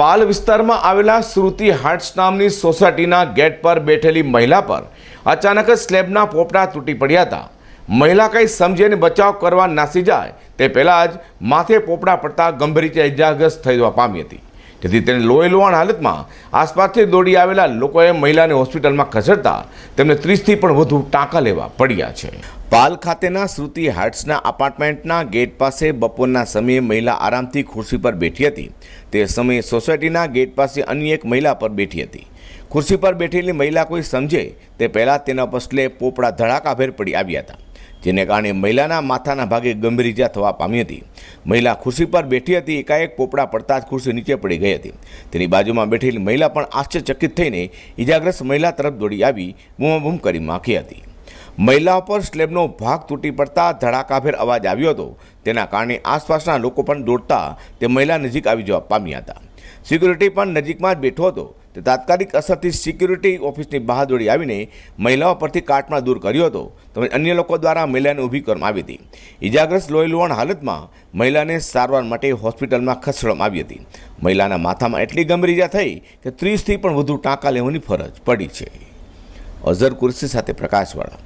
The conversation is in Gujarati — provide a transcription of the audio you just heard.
પાલ વિસ્તારમાં આવેલા શ્રુતિ હાર્ટ્સ નામની સોસાયટીના ગેટ પર બેઠેલી મહિલા પર અચાનક જ સ્લેબના પોપડા તૂટી પડ્યા હતા. મહિલા કંઈ સમજીને બચાવ કરવા નાસી જાય તે પહેલાં જ માથે પોપડા પડતા ગંભીર રીતે ઇજાગ્રસ્ત થઈ જવા પામી હતી. જેથી તેને લોહી લોહાણ હાલતમાં આસપાસથી દોડી આવેલા લોકોએ મહિલાને હોસ્પિટલમાં ખસેડતા તેમને ત્રીસથી પણ વધુ ટાંકા લેવા પડ્યા છે. પાલ ખાતેના શ્રુતિ હાર્ટ્સના અપાર્ટમેન્ટના ગેટ પાસે બપોરના સમયે મહિલા આરામથી ખુરશી પર બેઠી હતી. તે સમયે સોસાયટીના ગેટ પાસે અન્ય એક મહિલા પર બેઠી હતી. ખુરશી પર બેઠેલી મહિલા કોઈ સમજે તે પહેલાં તેના પર સ્લેબ, પોપડા, ધડાકાભેર પડી આવ્યા હતા. જેને કારણે મહિલાના માથાના ભાગે ગંભીર ઇજા થવા પામી હતી. મહિલા ખુરશી પર બેઠી હતી, એકાએક પોપડા પડતા જ ખુરશી નીચે પડી ગઈ હતી. તેની બાજુમાં બેઠેલી મહિલા પણ આશ્ચર્યચકિત થઈને ઇજાગ્રસ્ત મહિલા તરફ દોડી આવી, બૂમાબૂમ કરી માખી હતી. મહિલા પર સ્લેબનો ભાગ તૂટી પડતા ધડાકાભેર અવાજ આવ્યો હતો. તેના કારણે આસપાસના લોકો પણ દોડતા તે મહિલા નજીક આવી જવા પામ્યા હતા. સિક્યુરિટી પણ નજીકમાં જ બેઠો હતો. તે તાત્કાલિક અસરથી સિક્યુરિટી ઓફિસની બહાર દોડી આવીને મહિલાઓ પરથી કાટમાળ દૂર કર્યો હતો. તેમજ અન્ય લોકો દ્વારા મહિલાને ઊભી કરવામાં આવી હતી. ઇજાગ્રસ્ત લોહીલુહાણ હાલતમાં મહિલાને સારવાર માટે હોસ્પિટલમાં ખસેડવામાં આવી હતી. મહિલાના માથામાં એટલી ગંભીર ઇજા થઈ કે ત્રીસથી પણ વધુ ટાંકા લેવાની ફરજ પડી છે. અઝર કુર્સી સાથે પ્રકાશવાળા.